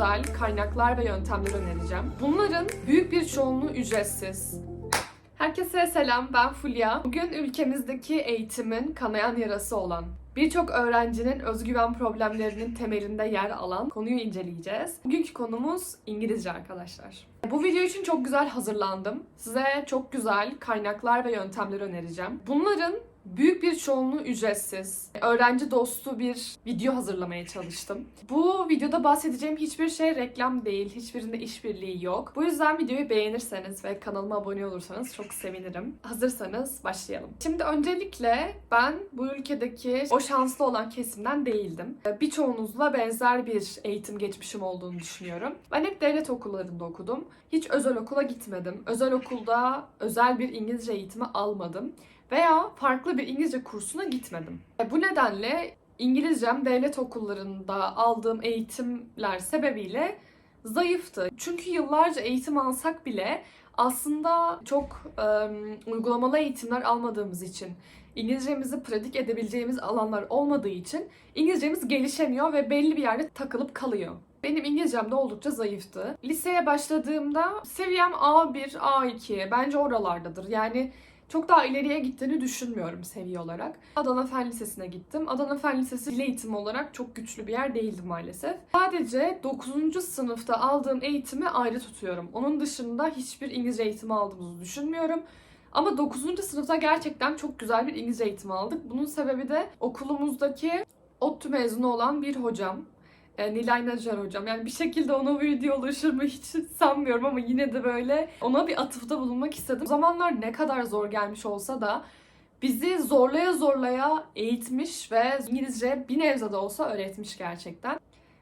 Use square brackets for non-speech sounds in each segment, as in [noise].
güzel kaynaklar ve yöntemler önereceğim. Bunların büyük bir çoğunluğu ücretsiz. Herkese selam, ben Fulya. Bugün ülkemizdeki eğitimin kanayan yarası olan, birçok öğrencinin özgüven problemlerinin temelinde yer alan konuyu inceleyeceğiz. Bugünkü konumuz İngilizce arkadaşlar. Bu video için çok güzel hazırlandım. Size çok güzel kaynaklar ve yöntemler önereceğim. Bunların büyük bir çoğunluğu ücretsiz. Öğrenci dostu bir video hazırlamaya çalıştım. Bu videoda bahsedeceğim hiçbir şey reklam değil, hiçbirinde işbirliği yok. Bu yüzden videoyu beğenirseniz ve kanalıma abone olursanız çok sevinirim. Hazırsanız başlayalım. Şimdi öncelikle ben bu ülkedeki o şanslı olan kesimden değildim. Birçoğunuzla benzer bir eğitim geçmişim olduğunu düşünüyorum. Ben hep devlet okullarında okudum. Hiç özel okula gitmedim. Özel okulda özel bir İngilizce eğitimi almadım veya farklı bir İngilizce kursuna gitmedim. E, Bu nedenle İngilizcem devlet okullarında aldığım eğitimler sebebiyle zayıftı. Çünkü yıllarca eğitim alsak bile aslında çok ım, uygulamalı eğitimler almadığımız için, İngilizcemizi pratik edebileceğimiz alanlar olmadığı için İngilizcemiz gelişemiyor ve belli bir yerde takılıp kalıyor. Benim İngilizcem de oldukça zayıftı. Liseye başladığımda seviyem A1, A2 bence oralardadır. Yani çok daha ileriye gittiğini düşünmüyorum seviye olarak. Adana Fen Lisesi'ne gittim. Adana Fen Lisesi dil eğitimi olarak çok güçlü bir yer değildi maalesef. Sadece 9. sınıfta aldığım eğitimi ayrı tutuyorum. Onun dışında hiçbir İngilizce eğitimi aldığımızı düşünmüyorum. Ama 9. sınıfta gerçekten çok güzel bir İngilizce eğitimi aldık. Bunun sebebi de okulumuzdaki ODTÜ mezunu olan bir hocam. E, Nilay Nacar hocam. Yani bir şekilde ona bu video ulaşır mı hiç sanmıyorum ama yine de böyle ona bir atıfta bulunmak istedim. O zamanlar ne kadar zor gelmiş olsa da bizi zorlaya zorlaya eğitmiş ve İngilizce bir nebze de olsa öğretmiş gerçekten.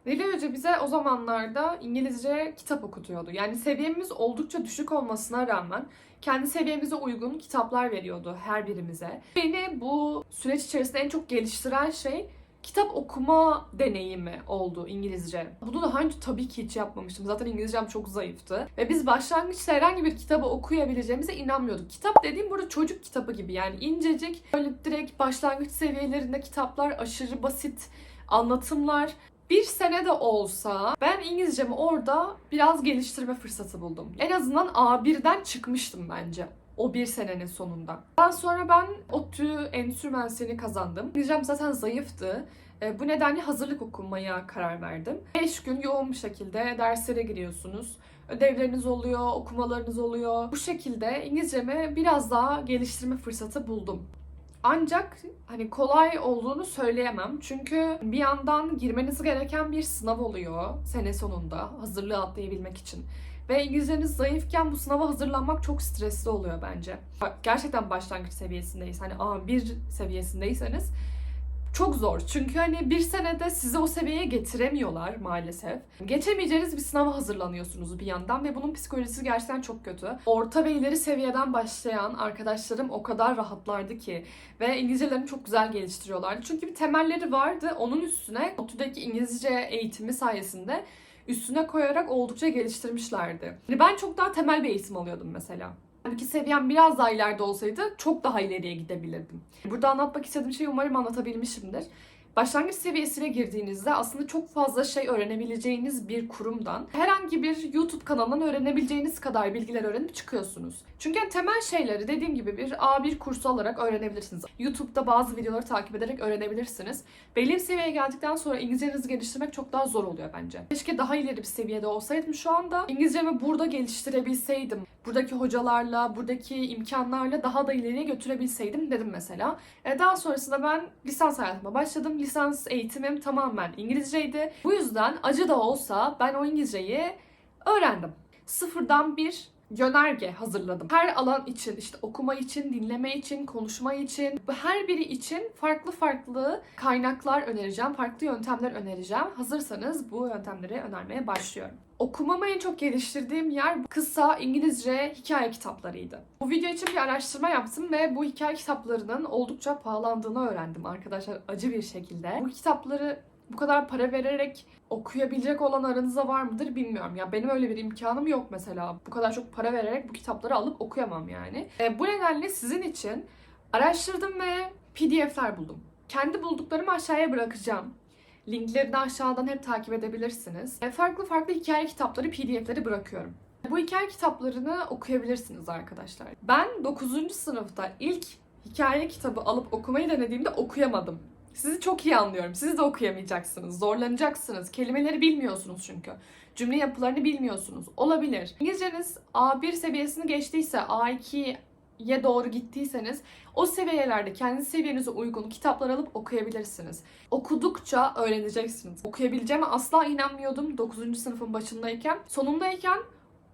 Nilay Hoca bize o zamanlarda İngilizce kitap okutuyordu. Yani seviyemiz oldukça düşük olmasına rağmen kendi seviyemize uygun kitaplar veriyordu her birimize. Beni bu süreç içerisinde en çok geliştiren şey kitap okuma deneyimi oldu İngilizce. Bunu daha önce tabii ki hiç yapmamıştım. Zaten İngilizcem çok zayıftı. Ve biz başlangıçta herhangi bir kitabı okuyabileceğimize inanmıyorduk. Kitap dediğim burada çocuk kitabı gibi yani incecik, böyle direkt başlangıç seviyelerinde kitaplar, aşırı basit anlatımlar. Bir sene de olsa ben İngilizcemi orada biraz geliştirme fırsatı buldum. En azından A1'den çıkmıştım bence o bir senenin sonunda. Daha sonra ben ODTÜ Endüstri Mühendisliğini kazandım. İngilizcem zaten zayıftı. E, Bu nedenle hazırlık okumaya karar verdim. 5 gün yoğun bir şekilde derslere giriyorsunuz. Ödevleriniz oluyor, okumalarınız oluyor. Bu şekilde İngilizcemi biraz daha geliştirme fırsatı buldum. Ancak hani kolay olduğunu söyleyemem. Çünkü bir yandan girmeniz gereken bir sınav oluyor sene sonunda hazırlığı atlayabilmek için. Ve İngilizceniz zayıfken bu sınava hazırlanmak çok stresli oluyor bence. Gerçekten başlangıç seviyesindeyiz. Hani A1 seviyesindeyseniz çok zor. Çünkü hani bir senede sizi o seviyeye getiremiyorlar maalesef. Geçemeyeceğiniz bir sınava hazırlanıyorsunuz bir yandan ve bunun psikolojisi gerçekten çok kötü. Orta ve ileri seviyeden başlayan arkadaşlarım o kadar rahatlardı ki ve İngilizcelerini çok güzel geliştiriyorlardı. Çünkü bir temelleri vardı. Onun üstüne ODTÜ'deki İngilizce eğitimi sayesinde üstüne koyarak oldukça geliştirmişlerdi. Yani ben çok daha temel bir eğitim alıyordum mesela. Halbuki seviyem biraz daha ileride olsaydı çok daha ileriye gidebilirdim. Burada anlatmak istediğim şeyi umarım anlatabilmişimdir. Başlangıç seviyesine girdiğinizde aslında çok fazla şey öğrenebileceğiniz bir kurumdan herhangi bir YouTube kanalından öğrenebileceğiniz kadar bilgiler öğrenip çıkıyorsunuz. Çünkü yani temel şeyleri dediğim gibi bir A1 kursu alarak öğrenebilirsiniz. YouTube'da bazı videoları takip ederek öğrenebilirsiniz. Belli bir seviyeye geldikten sonra İngilizcenizi geliştirmek çok daha zor oluyor bence. Keşke daha ileri bir seviyede olsaydım şu anda. İngilizcemi burada geliştirebilseydim. Buradaki hocalarla, buradaki imkanlarla daha da ileriye götürebilseydim dedim mesela. E, daha sonrasında ben lisans hayatıma başladım. Lisans eğitimim tamamen İngilizceydi. Bu yüzden acı da olsa ben o İngilizceyi öğrendim. Sıfırdan bir yönerge hazırladım. Her alan için işte okuma için, dinleme için, konuşma için her biri için farklı farklı kaynaklar önereceğim, farklı yöntemler önereceğim. Hazırsanız bu yöntemleri önermeye başlıyorum. Okumamı en çok geliştirdiğim yer kısa İngilizce hikaye kitaplarıydı. Bu video için bir araştırma yaptım ve bu hikaye kitaplarının oldukça pahalandığını öğrendim arkadaşlar acı bir şekilde. Bu kitapları bu kadar para vererek okuyabilecek olan aranızda var mıdır bilmiyorum. Ya benim öyle bir imkanım yok mesela. Bu kadar çok para vererek bu kitapları alıp okuyamam yani. E, bu nedenle sizin için araştırdım ve PDF'ler buldum. Kendi bulduklarımı aşağıya bırakacağım. Linklerini aşağıdan hep takip edebilirsiniz. E, Farklı farklı hikaye kitapları, pdf'leri bırakıyorum. Bu hikaye kitaplarını okuyabilirsiniz arkadaşlar. Ben 9. sınıfta ilk hikaye kitabı alıp okumayı denediğimde okuyamadım. Sizi çok iyi anlıyorum. Siz de okuyamayacaksınız. Zorlanacaksınız. Kelimeleri bilmiyorsunuz çünkü. Cümle yapılarını bilmiyorsunuz. Olabilir. İngilizceniz A1 seviyesini geçtiyse, A2'ye doğru gittiyseniz o seviyelerde kendi seviyenize uygun kitaplar alıp okuyabilirsiniz. Okudukça öğreneceksiniz. Okuyabileceğime asla inanmıyordum 9. sınıfın başındayken. Sonundayken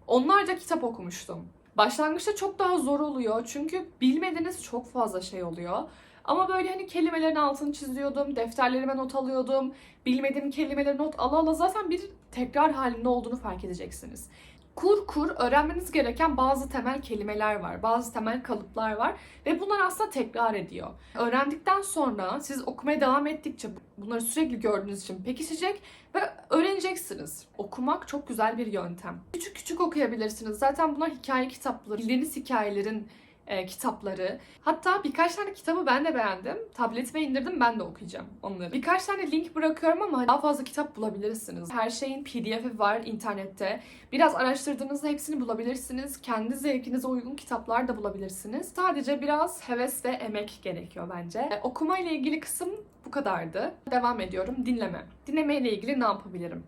onlarca kitap okumuştum. Başlangıçta çok daha zor oluyor çünkü bilmediğiniz çok fazla şey oluyor. Ama böyle hani kelimelerin altını çiziyordum, defterlerime not alıyordum. Bilmediğim kelimeleri not ala ala zaten bir tekrar halinde olduğunu fark edeceksiniz. Kur kur öğrenmeniz gereken bazı temel kelimeler var, bazı temel kalıplar var ve bunlar aslında tekrar ediyor. Öğrendikten sonra siz okumaya devam ettikçe bunları sürekli gördüğünüz için pekişecek ve öğreneceksiniz. Okumak çok güzel bir yöntem. Küçük küçük okuyabilirsiniz. Zaten bunlar hikaye kitapları, bildiğiniz hikayelerin e, kitapları. Hatta birkaç tane kitabı ben de beğendim. Tabletime indirdim ben de okuyacağım onları. Birkaç tane link bırakıyorum ama daha fazla kitap bulabilirsiniz. Her şeyin pdf'i var internette. Biraz araştırdığınızda hepsini bulabilirsiniz. Kendi zevkinize uygun kitaplar da bulabilirsiniz. Sadece biraz heves ve emek gerekiyor bence. E, okuma ile ilgili kısım bu kadardı. Devam ediyorum. Dinleme. Dinleme ile ilgili ne yapabilirim?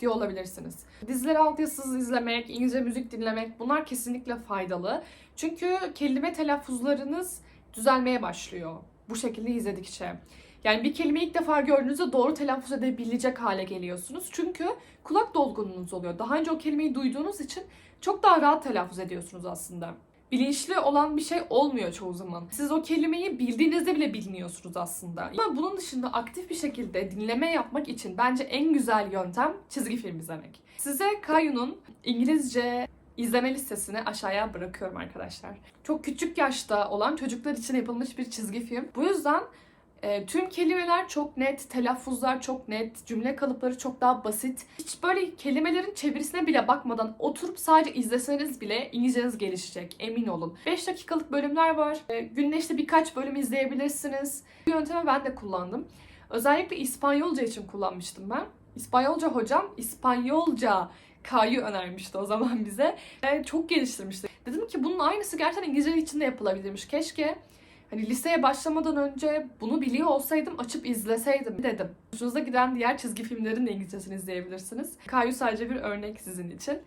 Diyor olabilirsiniz. Dizileri altyazısız izlemek, İngilizce müzik dinlemek bunlar kesinlikle faydalı. Çünkü kelime telaffuzlarınız düzelmeye başlıyor bu şekilde izledikçe. Yani bir kelimeyi ilk defa gördüğünüzde doğru telaffuz edebilecek hale geliyorsunuz. Çünkü kulak dolgunluğunuz oluyor. Daha önce o kelimeyi duyduğunuz için çok daha rahat telaffuz ediyorsunuz aslında. Bilinçli olan bir şey olmuyor çoğu zaman. Siz o kelimeyi bildiğinizde bile bilmiyorsunuz aslında. Ama bunun dışında aktif bir şekilde dinleme yapmak için bence en güzel yöntem çizgi film izlemek. Size Kayu'nun İngilizce izleme listesini aşağıya bırakıyorum arkadaşlar. Çok küçük yaşta olan çocuklar için yapılmış bir çizgi film. Bu yüzden e, tüm kelimeler çok net, telaffuzlar çok net, cümle kalıpları çok daha basit. Hiç böyle kelimelerin çevirisine bile bakmadan oturup sadece izleseniz bile İngilizceniz gelişecek, emin olun. 5 dakikalık bölümler var. E, günde birkaç bölüm izleyebilirsiniz. Bu yöntemi ben de kullandım. Özellikle İspanyolca için kullanmıştım ben. İspanyolca hocam İspanyolca K'yı önermişti o zaman bize. Yani çok geliştirmişti. Dedim ki bunun aynısı gerçekten İngilizce için de yapılabilirmiş. Keşke hani liseye başlamadan önce bunu biliyor olsaydım açıp izleseydim dedim. Hoşunuza giden diğer çizgi filmlerin de İngilizcesini izleyebilirsiniz. Kayu sadece bir örnek sizin için.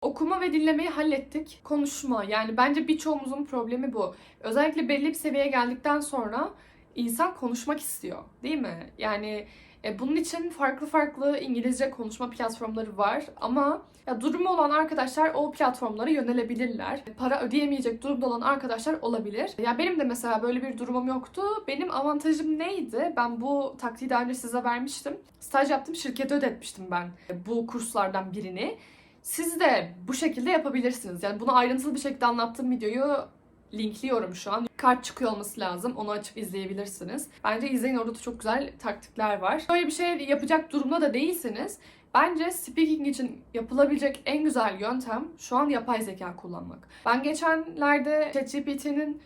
Okuma ve dinlemeyi hallettik. Konuşma yani bence birçoğumuzun problemi bu. Özellikle belli bir seviyeye geldikten sonra insan konuşmak istiyor değil mi? Yani e, bunun için farklı farklı İngilizce konuşma platformları var ama ya durumu olan arkadaşlar o platformlara yönelebilirler. Para ödeyemeyecek durumda olan arkadaşlar olabilir. Ya benim de mesela böyle bir durumum yoktu. Benim avantajım neydi? Ben bu taktiği daha önce size vermiştim. Staj yaptım, şirkete ödetmiştim ben bu kurslardan birini. Siz de bu şekilde yapabilirsiniz. Yani bunu ayrıntılı bir şekilde anlattığım videoyu linkliyorum şu an. Kart çıkıyor olması lazım. Onu açıp izleyebilirsiniz. Bence izleyin orada da çok güzel taktikler var. Böyle bir şey yapacak durumda da değilseniz Bence speaking için yapılabilecek en güzel yöntem şu an yapay zeka kullanmak. Ben geçenlerde ChatGPT'nin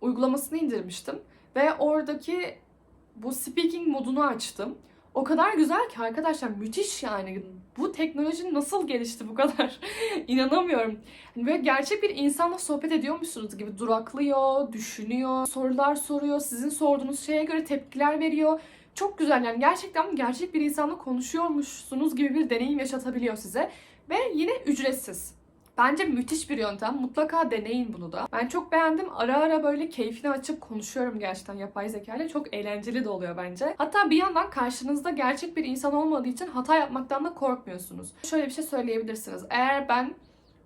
uygulamasını indirmiştim ve oradaki bu speaking modunu açtım. O kadar güzel ki arkadaşlar müthiş yani. Bu teknoloji nasıl gelişti bu kadar? [laughs] İnanamıyorum. Hani böyle gerçek bir insanla sohbet ediyormuşsunuz gibi duraklıyor, düşünüyor, sorular soruyor, sizin sorduğunuz şeye göre tepkiler veriyor. Çok güzel yani gerçekten gerçek bir insanla konuşuyormuşsunuz gibi bir deneyim yaşatabiliyor size. Ve yine ücretsiz. Bence müthiş bir yöntem. Mutlaka deneyin bunu da. Ben çok beğendim. Ara ara böyle keyfini açıp konuşuyorum gerçekten yapay zeka ile. Çok eğlenceli de oluyor bence. Hatta bir yandan karşınızda gerçek bir insan olmadığı için hata yapmaktan da korkmuyorsunuz. Şöyle bir şey söyleyebilirsiniz. Eğer ben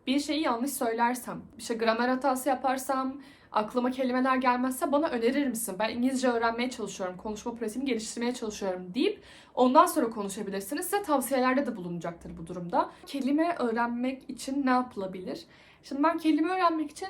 bir şeyi yanlış söylersem, işte gramer hatası yaparsam, aklıma kelimeler gelmezse bana önerir misin? Ben İngilizce öğrenmeye çalışıyorum, konuşma pratiğimi geliştirmeye çalışıyorum deyip ondan sonra konuşabilirsiniz. Size tavsiyelerde de bulunacaktır bu durumda. Kelime öğrenmek için ne yapılabilir? Şimdi ben kelime öğrenmek için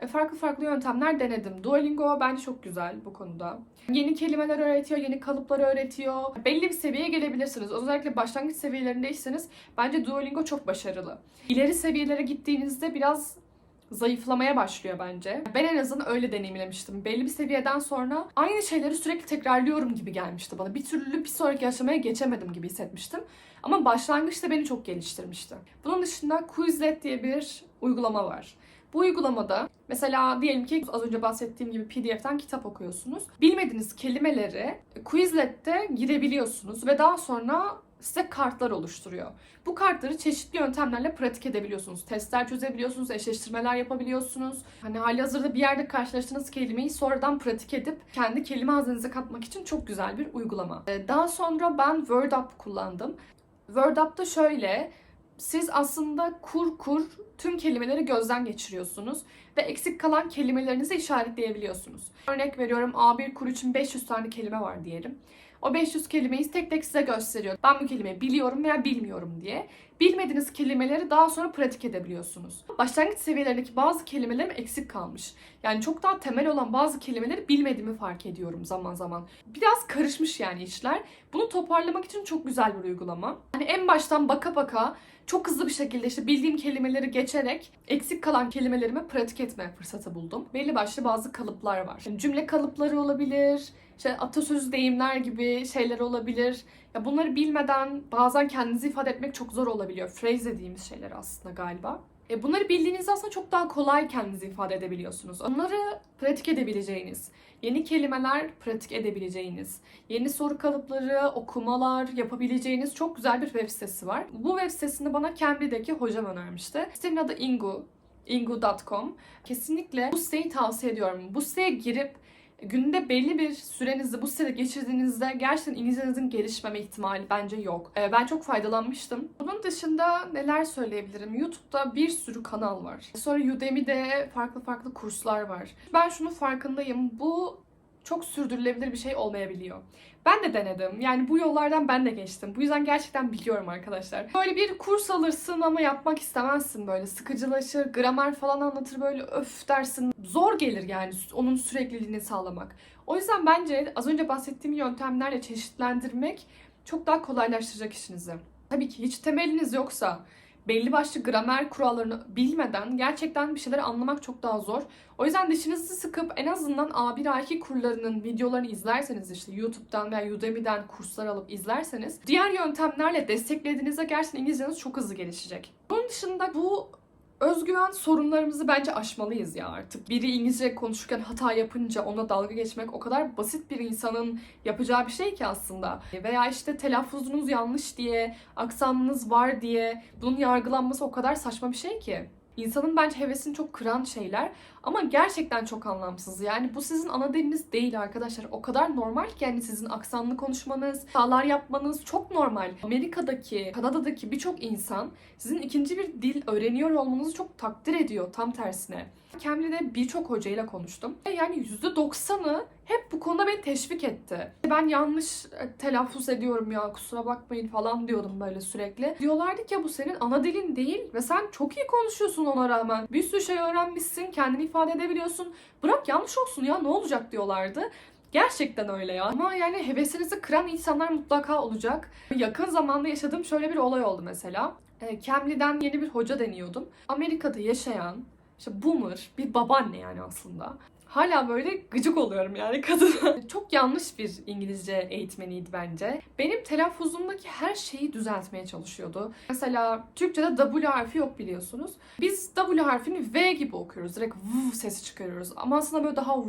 e, farklı farklı yöntemler denedim. Duolingo bence çok güzel bu konuda. Yeni kelimeler öğretiyor, yeni kalıplar öğretiyor. Belli bir seviyeye gelebilirsiniz. Özellikle başlangıç seviyelerindeyseniz bence Duolingo çok başarılı. İleri seviyelere gittiğinizde biraz zayıflamaya başlıyor bence. Ben en azından öyle deneyimlemiştim. Belli bir seviyeden sonra aynı şeyleri sürekli tekrarlıyorum gibi gelmişti bana. Bir türlü bir sonraki aşamaya geçemedim gibi hissetmiştim. Ama başlangıçta beni çok geliştirmişti. Bunun dışında Quizlet diye bir uygulama var. Bu uygulamada mesela diyelim ki az önce bahsettiğim gibi PDF'den kitap okuyorsunuz. Bilmediğiniz kelimeleri Quizlet'te girebiliyorsunuz ve daha sonra size kartlar oluşturuyor. Bu kartları çeşitli yöntemlerle pratik edebiliyorsunuz. Testler çözebiliyorsunuz, eşleştirmeler yapabiliyorsunuz. Hani hali hazırda bir yerde karşılaştığınız kelimeyi sonradan pratik edip kendi kelime hazinenize katmak için çok güzel bir uygulama. Ee, Daha sonra ben WordUp kullandım. WordUp'ta şöyle, siz aslında kur kur tüm kelimeleri gözden geçiriyorsunuz ve eksik kalan kelimelerinizi işaretleyebiliyorsunuz. Örnek veriyorum A1 kur için 500 tane kelime var diyelim. O 500 kelimeyi tek tek size gösteriyor. Ben bu kelimeyi biliyorum veya bilmiyorum diye. Bilmediğiniz kelimeleri daha sonra pratik edebiliyorsunuz. Başlangıç seviyelerindeki bazı kelimelerim eksik kalmış. Yani çok daha temel olan bazı kelimeleri bilmediğimi fark ediyorum zaman zaman. Biraz karışmış yani işler. Bunu toparlamak için çok güzel bir uygulama. Hani en baştan baka baka çok hızlı bir şekilde işte bildiğim kelimeleri geçerek eksik kalan kelimelerimi pratik etme fırsatı buldum. Belli başlı bazı kalıplar var. Yani cümle kalıpları olabilir, işte atasözü deyimler gibi şeyler olabilir. Ya bunları bilmeden bazen kendinizi ifade etmek çok zor olabiliyor. Phrase dediğimiz şeyler aslında galiba. E bunları bildiğinizde aslında çok daha kolay kendinizi ifade edebiliyorsunuz. Onları pratik edebileceğiniz, yeni kelimeler pratik edebileceğiniz, yeni soru kalıpları, okumalar yapabileceğiniz çok güzel bir web sitesi var. Bu web sitesini bana Cambly'deki hocam önermişti. Sitenin adı Ingu, ingu.com. Kesinlikle bu siteyi tavsiye ediyorum. Bu siteye girip günde belli bir sürenizi bu sitede geçirdiğinizde gerçekten İngilizcenizin gelişmeme ihtimali bence yok. Ee, ben çok faydalanmıştım. Bunun dışında neler söyleyebilirim? YouTube'da bir sürü kanal var. Sonra Udemy'de farklı farklı kurslar var. Ben şunun farkındayım. Bu çok sürdürülebilir bir şey olmayabiliyor. Ben de denedim. Yani bu yollardan ben de geçtim. Bu yüzden gerçekten biliyorum arkadaşlar. Böyle bir kurs alırsın ama yapmak istemezsin böyle. Sıkıcılaşır, gramer falan anlatır böyle öf dersin. Zor gelir yani onun sürekliliğini sağlamak. O yüzden bence az önce bahsettiğim yöntemlerle çeşitlendirmek çok daha kolaylaştıracak işinizi. Tabii ki hiç temeliniz yoksa belli başlı gramer kurallarını bilmeden gerçekten bir şeyleri anlamak çok daha zor. O yüzden dişinizi sıkıp en azından A1 A2 kurlarının videolarını izlerseniz işte YouTube'dan veya Udemy'den kurslar alıp izlerseniz diğer yöntemlerle desteklediğinizde gerçekten İngilizceniz çok hızlı gelişecek. Bunun dışında bu özgüven sorunlarımızı bence aşmalıyız ya artık. Biri İngilizce konuşurken hata yapınca ona dalga geçmek o kadar basit bir insanın yapacağı bir şey ki aslında. Veya işte telaffuzunuz yanlış diye, aksanınız var diye bunun yargılanması o kadar saçma bir şey ki. İnsanın bence hevesini çok kıran şeyler ama gerçekten çok anlamsız. Yani bu sizin ana diliniz değil arkadaşlar. O kadar normal ki yani sizin aksanlı konuşmanız, hatalar yapmanız çok normal. Amerika'daki, Kanada'daki birçok insan sizin ikinci bir dil öğreniyor olmanızı çok takdir ediyor tam tersine. Cambly'de birçok hocayla konuştum. Yani %90'ı hep bu konuda beni teşvik etti. Ben yanlış e, telaffuz ediyorum ya kusura bakmayın falan diyordum böyle sürekli. Diyorlardı ki bu senin ana dilin değil ve sen çok iyi konuşuyorsun ona rağmen. Bir sürü şey öğrenmişsin, kendini ifade edebiliyorsun. Bırak yanlış olsun ya ne olacak diyorlardı. Gerçekten öyle ya. Ama yani hevesinizi kıran insanlar mutlaka olacak. Yakın zamanda yaşadığım şöyle bir olay oldu mesela. E, Cambly'den yeni bir hoca deniyordum. Amerika'da yaşayan, işte boomer, bir babaanne yani aslında. Hala böyle gıcık oluyorum yani [laughs] kadına. Çok yanlış bir İngilizce eğitmeniydi bence. Benim telaffuzumdaki her şeyi düzeltmeye çalışıyordu. Mesela Türkçe'de W harfi yok biliyorsunuz. Biz W harfini V gibi okuyoruz. Direkt V sesi çıkarıyoruz. Ama aslında böyle daha V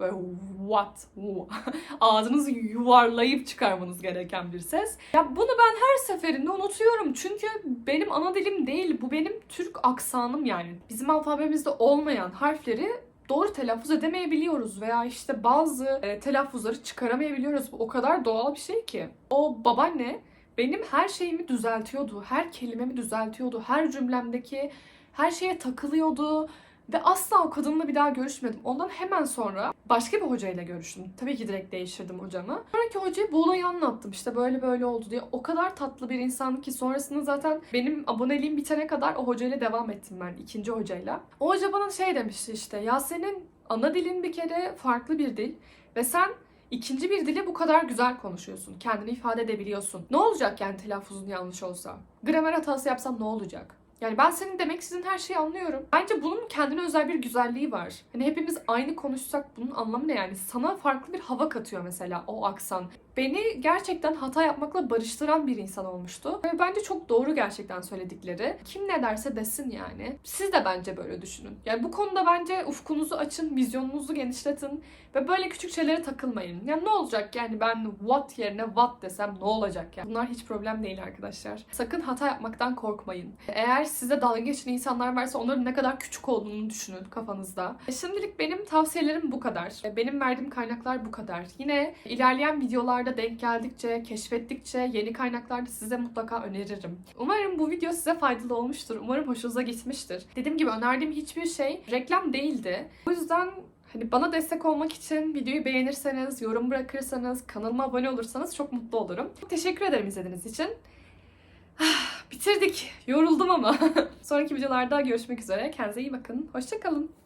Böyle what? [laughs] Ağzınızı yuvarlayıp çıkarmanız gereken bir ses. Ya bunu ben her seferinde unutuyorum. Çünkü benim ana dilim değil. Bu benim Türk aksanım yani. Bizim alfabemizde olmayan harfleri doğru telaffuz edemeyebiliyoruz veya işte bazı e, telaffuzları çıkaramayabiliyoruz. Bu o kadar doğal bir şey ki. O babaanne benim her şeyimi düzeltiyordu. Her kelimemi düzeltiyordu. Her cümlemdeki her şeye takılıyordu. Ve asla o kadınla bir daha görüşmedim. Ondan hemen sonra başka bir hocayla görüştüm. Tabii ki direkt değiştirdim hocamı. Sonraki hocaya bu olayı anlattım. İşte böyle böyle oldu diye. O kadar tatlı bir insan ki sonrasında zaten benim aboneliğim bitene kadar o hocayla devam ettim ben. ikinci hocayla. O hoca bana şey demişti işte. Ya senin ana dilin bir kere farklı bir dil. Ve sen ikinci bir dili bu kadar güzel konuşuyorsun. Kendini ifade edebiliyorsun. Ne olacak yani telaffuzun yanlış olsa? Gramer hatası yapsam ne olacak? Yani ben senin demek istediğin her şeyi anlıyorum. Bence bunun kendine özel bir güzelliği var. Hani hepimiz aynı konuşsak bunun anlamı ne yani? Sana farklı bir hava katıyor mesela o aksan. Beni gerçekten hata yapmakla barıştıran bir insan olmuştu. Ve bence çok doğru gerçekten söyledikleri. Kim ne derse desin yani. Siz de bence böyle düşünün. Yani bu konuda bence ufkunuzu açın, vizyonunuzu genişletin ve böyle küçük şeylere takılmayın. Ya ne olacak yani ben what yerine what desem ne olacak ya? Bunlar hiç problem değil arkadaşlar. Sakın hata yapmaktan korkmayın. Eğer size dalga geçen insanlar varsa onların ne kadar küçük olduğunu düşünün kafanızda. E, Şimdilik benim tavsiyelerim bu kadar. E, Benim verdiğim kaynaklar bu kadar. Yine ilerleyen videolarda denk geldikçe, keşfettikçe yeni kaynaklar da size mutlaka öneririm. Umarım bu video size faydalı olmuştur. Umarım hoşunuza gitmiştir. Dediğim gibi önerdiğim hiçbir şey reklam değildi. O yüzden Hani bana destek olmak için videoyu beğenirseniz, yorum bırakırsanız, kanalıma abone olursanız çok mutlu olurum. Teşekkür ederim izlediğiniz için. Ah, Bitirdik. Yoruldum ama. [laughs] Sonraki videolarda görüşmek üzere. Kendinize iyi bakın. Hoşçakalın.